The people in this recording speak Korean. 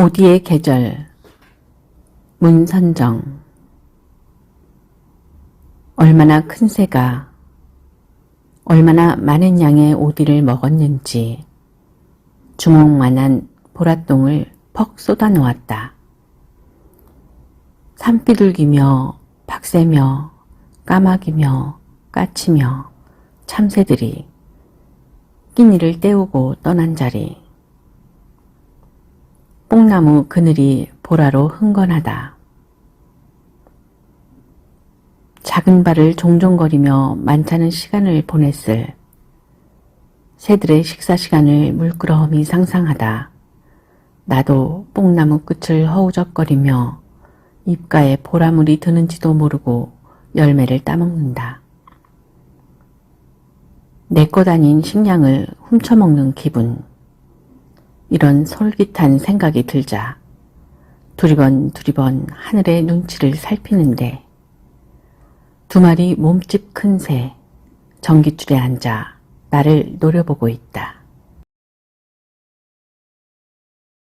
오디의 계절 문선정 얼마나 큰 새가 얼마나 많은 양의 오디를 먹었는지 주먹만한 보랏똥을 퍽 쏟아 놓았다. 산비둘기며 박새며 까마귀며 까치며 참새들이 끼니를 때우고 떠난 자리 뽕나무 그늘이 보라로 흥건하다. 작은 발을 종종거리며 많다는 시간을 보냈을 새들의 식사 시간을 물끄러미 상상하다. 나도 뽕나무 끝을 허우적거리며 입가에 보라물이 드는지도 모르고 열매를 따먹는다. 내 것 아닌 식량을 훔쳐먹는 기분. 이런 솔깃한 생각이 들자 두리번 두리번 하늘의 눈치를 살피는데 두 마리 몸집 큰 새 전깃줄에 앉아 나를 노려보고 있다.